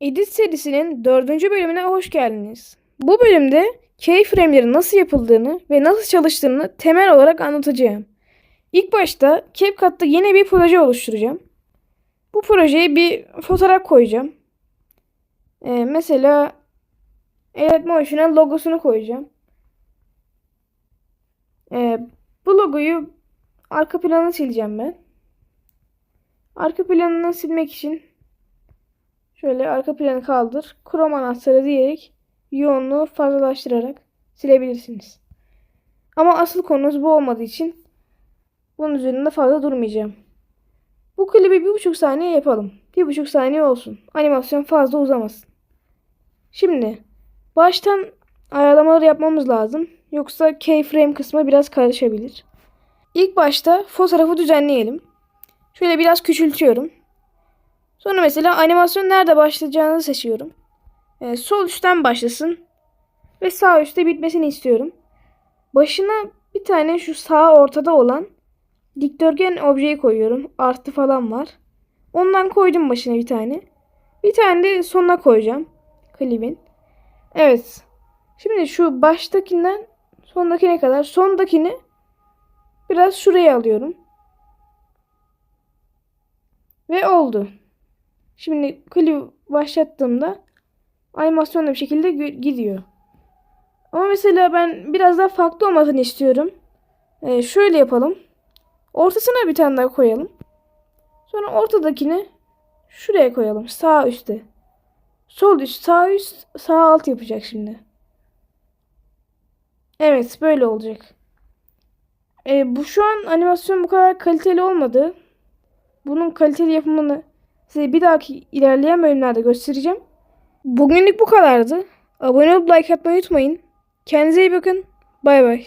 Edit serisinin dördüncü bölümüne hoş geldiniz. Bu bölümde keyframe'lerin nasıl yapıldığını ve nasıl çalıştığını temel olarak anlatacağım. İlk başta CapCut'ta yeni bir proje oluşturacağım. Bu projeye bir fotoğraf koyacağım. Ee, mesela Elite Motion'a logosunu koyacağım. Ee, bu logoyu arka planına sileceğim ben. Arka planını silmek için Şöyle arka planı kaldır. Chrome anahtarı diyerek yoğunluğu fazlalaştırarak silebilirsiniz. Ama asıl konumuz bu olmadığı için bunun üzerinde fazla durmayacağım. Bu klibi bir buçuk saniye yapalım. Bir buçuk saniye olsun. Animasyon fazla uzamasın. Şimdi baştan ayarlamaları yapmamız lazım. Yoksa keyframe kısmı biraz karışabilir. İlk başta fotoğrafı düzenleyelim. Şöyle biraz küçültüyorum. Sonra mesela animasyon nerede başlayacağını seçiyorum. Ee, sol üstten başlasın. Ve sağ üstte bitmesini istiyorum. Başına bir tane şu sağ ortada olan dikdörtgen objeyi koyuyorum. Artı falan var. Ondan koydum başına bir tane. Bir tane de sonuna koyacağım. Klibin. Evet. Şimdi şu baştakinden sondakine kadar sondakini biraz şuraya alıyorum. Ve oldu. Şimdi klibi başlattığımda animasyon da bir şekilde gidiyor. Ama mesela ben biraz daha farklı olmasını istiyorum. Ee, şöyle yapalım. Ortasına bir tane daha koyalım. Sonra ortadakini şuraya koyalım. Sağ üstte. Sol üst, sağ üst, sağ alt yapacak şimdi. Evet, böyle olacak. Ee, bu şu an animasyon bu kadar kaliteli olmadı. Bunun kaliteli yapımını size bir dahaki ilerleyen bölümlerde göstereceğim. Bugünlük bu kadardı. Abone olup like atmayı unutmayın. Kendinize iyi bakın. Bay bay.